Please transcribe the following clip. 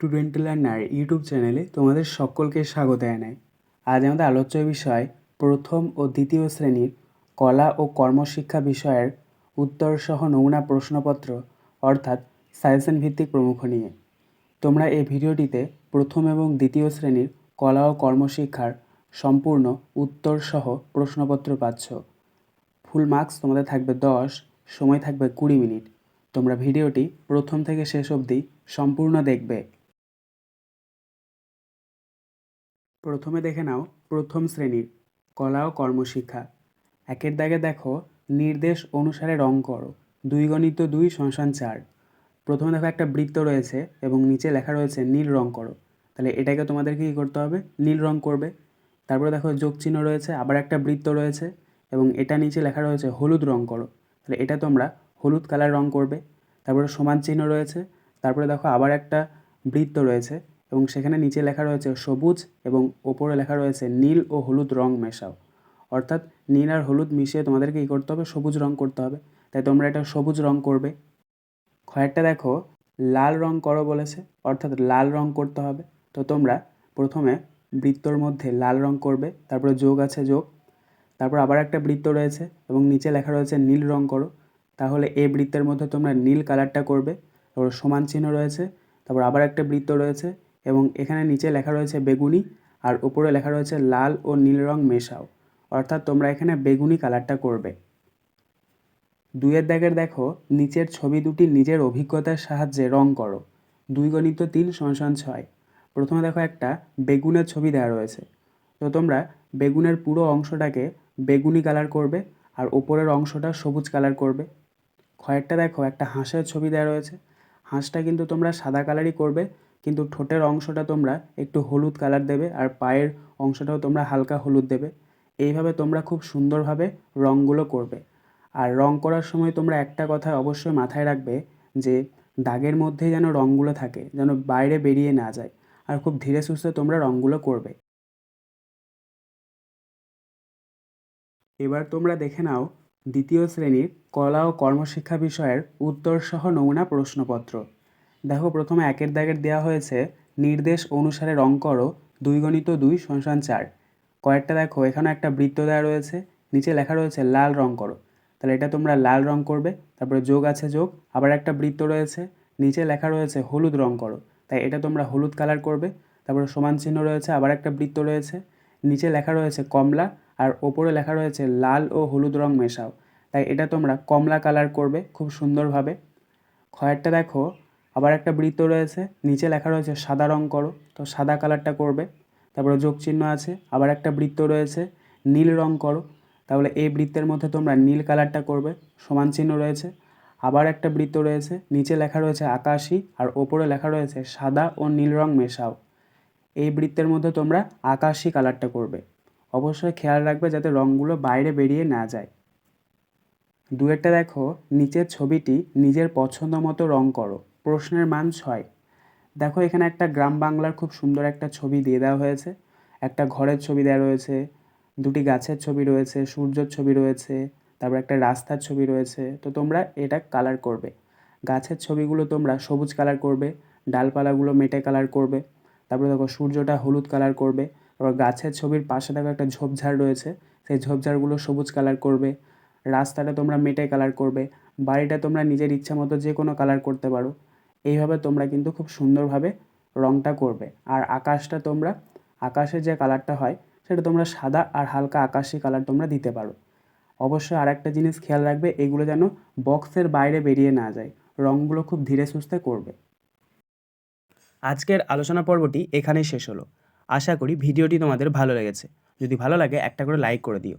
Student learner YouTube চ্যানেলে তোমাদের সকলকে স্বাগত জানাই। আজ আমাদের আলোচ্য বিষয় প্রথম ও দ্বিতীয় শ্রেণির কলা ও কর্মশিক্ষা বিষয়ের উত্তরসহ নমুনা প্রশ্নপত্র, অর্থাৎ সাজেশন ভিত্তিক প্রমুখ নিয়ে। তোমরা এই ভিডিওটিতে প্রথম এবং দ্বিতীয় শ্রেণির কলা ও কর্মশিক্ষার সম্পূর্ণ উত্তরসহ প্রশ্নপত্র পাচ্ছ। ফুল মার্কস তোমাদের থাকবে দশ, সময় থাকবে কুড়ি মিনিট। তোমরা ভিডিওটি প্রথম থেকে শেষ অবধি সম্পূর্ণ দেখবে। প্রথমে দেখে নাও প্রথম শ্রেণির কলা ও কর্মশিক্ষা। একের দাগে দেখো নির্দেশ অনুসারে রং করো। দুই গণিত দুই সংসান চার। প্রথমে দেখো একটা বৃত্ত রয়েছে এবং নিচে লেখা রয়েছে নীল রং করো। তাহলে এটাকে তোমাদেরকে কী করতে হবে? নীল রং করবে। তারপরে দেখো যোগ চিহ্ন রয়েছে, আবার একটা বৃত্ত রয়েছে এবং এটা নিচে লেখা রয়েছে হলুদ রং করো। তাহলে এটা তোমরা হলুদ কালার রং করবে। তারপরে সমান চিহ্ন রয়েছে, তারপরে দেখো আবার একটা বৃত্ত রয়েছে এবং সেখানে নিচে লেখা রয়েছে সবুজ এবং ওপরে লেখা রয়েছে নীল ও হলুদ রং মেশাও। অর্থাৎ নীল আর হলুদ মিশিয়ে তোমাদেরকে কী করতে হবে? সবুজ রং করতে হবে। তাই তোমরা এটা সবুজ রং করবে। খয়েরটা দেখো, লাল রং করো বলেছে, অর্থাৎ লাল রং করতে হবে। তো তোমরা প্রথমে বৃত্তর মধ্যে লাল রং করবে, তারপরে যোগ আছে যোগ, তারপর আবার একটা বৃত্ত রয়েছে এবং নিচে লেখা রয়েছে নীল রং করো। তাহলে এই বৃত্তের মধ্যে তোমরা নীল কালারটা করবে, তারপর সমান চিহ্ন রয়েছে, তারপর আবার একটা বৃত্ত রয়েছে এবং এখানে নিচে লেখা রয়েছে বেগুনি, আর উপরে লেখা রয়েছে লাল ও নীল রং মেশাও। অর্থাৎ তোমরা এখানে বেগুনি কালারটা করবে। দুইয়ের দাগের দেখো, নিচের ছবি দুটি নিজের অভিজ্ঞতার সাহায্যে রং করো। দুই গণিত তিন সংসান ছয়। প্রথমে দেখো একটা বেগুনের ছবি দেওয়া রয়েছে। তো তোমরা বেগুনের পুরো অংশটাকে বেগুনি কালার করবে, আর ওপরের অংশটা সবুজ কালার করবে। খয়েরটা দেখো, একটা হাঁসের ছবি দেওয়া রয়েছে। হাঁসটা কিন্তু তোমরা সাদা কালারই করবে কিন্তু ঠোঁটের অংশটা তোমরা একটু হলুদ কালার দেবে আর পায়ের অংশটাও তোমরা হালকা হলুদ দেবে। এইভাবে তোমরা খুব সুন্দরভাবে রঙগুলো করবে। আর রং করার সময় তোমরা একটা কথা অবশ্যই মাথায় রাখবে যে দাগের মধ্যে যেন রঙগুলো থাকে, যেন বাইরে বেরিয়ে না যায় আর খুব ধীরে সুস্থে তোমরা রঙগুলো করবে। এবার তোমরা দেখে নাও দ্বিতীয় শ্রেণির কলা ও কর্মশিক্ষা বিষয়ের উত্তরসহ নমুনা প্রশ্নপত্র। দেখো, প্রথমে একের দাগের দেওয়া হয়েছে, নির্দেশ অনুসারে রং করো দুই গণিত দুই সংসান চার। কয়েকটা দেখো এখানে একটা বৃত্ত দেওয়া রয়েছে, নিচে লেখা রয়েছে লাল রং করো। তাহলে এটা তোমরা লাল রং করবে, তারপরে যোগ আছে যোগ, আবার একটা বৃত্ত রয়েছে, নিচে লেখা রয়েছে হলুদ রং করো। তাই এটা তোমরা হলুদ কালার করবে, তারপরে সমান চিহ্ন রয়েছে, আবার একটা বৃত্ত রয়েছে, নিচে লেখা রয়েছে কমলা, আর ওপরে লেখা রয়েছে লাল ও হলুদ রং মেশাও। তাই এটা তোমরা কমলা কালার করবে, খুব সুন্দরভাবে। খয়েরটা দেখো আবার একটা বৃত্ত রয়েছে, নিচে লেখা রয়েছে সাদা রং করো, তো সাদা কালারটা করবে, তারপরে যোগ চিহ্ন আছে, আবার একটা বৃত্ত রয়েছে, নীল রং করো, তাহলে এই বৃত্তের মধ্যে তোমরা নীল কালারটা করবে, সমান চিহ্ন রয়েছে, আবার একটা বৃত্ত রয়েছে, নিচে লেখা রয়েছে আকাশি, আর ওপরে লেখা রয়েছে সাদা ও নীল রং মেশাও, এই বৃত্তের মধ্যে তোমরা আকাশি কালারটা করবে, অবশ্যই খেয়াল রাখবে যাতে রঙগুলো বাইরে বেরিয়ে না যায়। দুয়েরটা দেখো, নিচের ছবিটি নিজের পছন্দ মতো রং করো প্রশ্নের মান ছয়। দেখো, এখানে একটা গ্রাম বাংলার খুব সুন্দর একটা ছবি দিয়ে দেওয়া হয়েছে। একটা ঘরের ছবি দেওয়া রয়েছে, দুটি গাছের ছবি রয়েছে, সূর্যর ছবি রয়েছে, তারপর একটা রাস্তার ছবি রয়েছে। তো তোমরা এটা কালার করবে। গাছের ছবিগুলো তোমরা সবুজ কালার করবে, ডালপালাগুলো মেটে কালার করবে, তারপরে দেখো সূর্যটা হলুদ কালার করবে, তারপর গাছের ছবির পাশে দেখো একটা ঝোপঝাড় রয়েছে, সেই ঝোপঝাড়গুলো সবুজ কালার করবে, রাস্তাটা তোমরা মেটে কালার করবে, বাড়িটা তোমরা নিজের ইচ্ছা মতো যে কোনো কালার করতে পারো। এইভাবে তোমরা কিন্তু খুব সুন্দরভাবে রঙটা করবে। আর আকাশটা তোমরা আকাশের যে কালারটা হয়, সেটা তোমরা সাদা আর হালকা আকাশি কালার তোমরা দিতে পারো। অবশ্যই আর একটা জিনিস খেয়াল রাখবে, এগুলো যেন বক্সের বাইরে বেরিয়ে না যায় রঙগুলো খুব ধীরে সুস্থে করবে। আজকের আলোচনা পর্বটি এখানেই শেষ হলো। আশা করি ভিডিওটি তোমাদের ভালো লেগেছে। যদি ভালো লাগে একটা করে লাইক করে দিও।